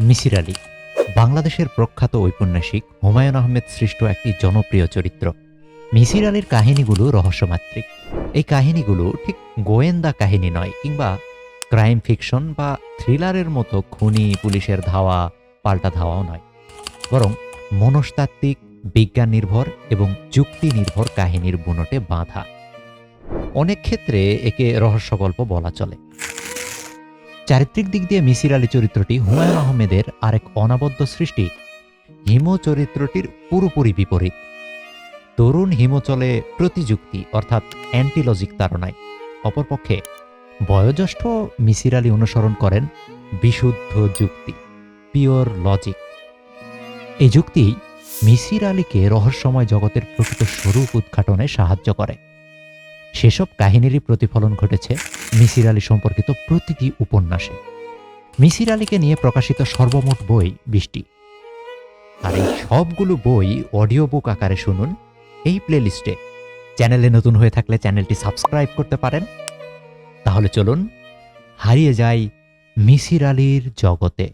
মিসির আলী, বাংলাদেশের প্রখ্যাত ঔপন্যাসিক হুমায়ুন আহমেদ সৃষ্ট একটি জনপ্রিয় চরিত্র। মিসির আলীর কাহিনীগুলো রহস্যমাত্রিক। এই কাহিনীগুলো ঠিক গোয়েন্দা কাহিনী নয়, কিংবা ক্রাইম ফিকশন বা থ্রিলারের মতো খুনি পুলিশের ধাওয়া, পাল্টা ধাওয়াও নয়। বরং মনস্তাত্ত্বিক বিজ্ঞান নির্ভর এবং যুক্তি নির্ভর কাহিনীর বুনটে বাঁধা। অনেক ক্ষেত্রে একে রহস্য গল্প বলা চলে। চারিত্রিক দিক দিয়ে মিসির আলী চরিত্রটি হুমায়ুন আহমেদের আরেক অনাবদ্য সৃষ্টি। হিমো চরিত্রটির পুরোপুরি বিপরীত। তরুণ হিমচলে প্রতিযুক্তি, অর্থাৎ অ্যান্টিলজিক তারণায় অপরপক্ষে বয়োজ্যেষ্ঠ মিসির আলী অনুসরণ করেন বিশুদ্ধ যুক্তি পিওর লজিক এই যুক্তি মিসির আলীকে রহস্যময় জগতের প্রকৃত স্বরূপ উদ্ঘাটনে সাহায্য করে। সেসব কাহিনীরই প্রতিফলন ঘটেছে মিসির আলী সম্পর্কিত প্রতিটি উপন্যাসে। মিসির আলীকে নিয়ে প্রকাশিত সর্বমোট বই বৃষ্টি আর এই সবগুলো বই অডিও বুক আকারে শুনুন এই প্লেলিস্টে। চ্যানেলে নতুন হয়ে থাকলে চ্যানেলটি সাবস্ক্রাইব করতে পারেন। তাহলে চলুন, হারিয়ে যাই মিসির আলীর জগতে।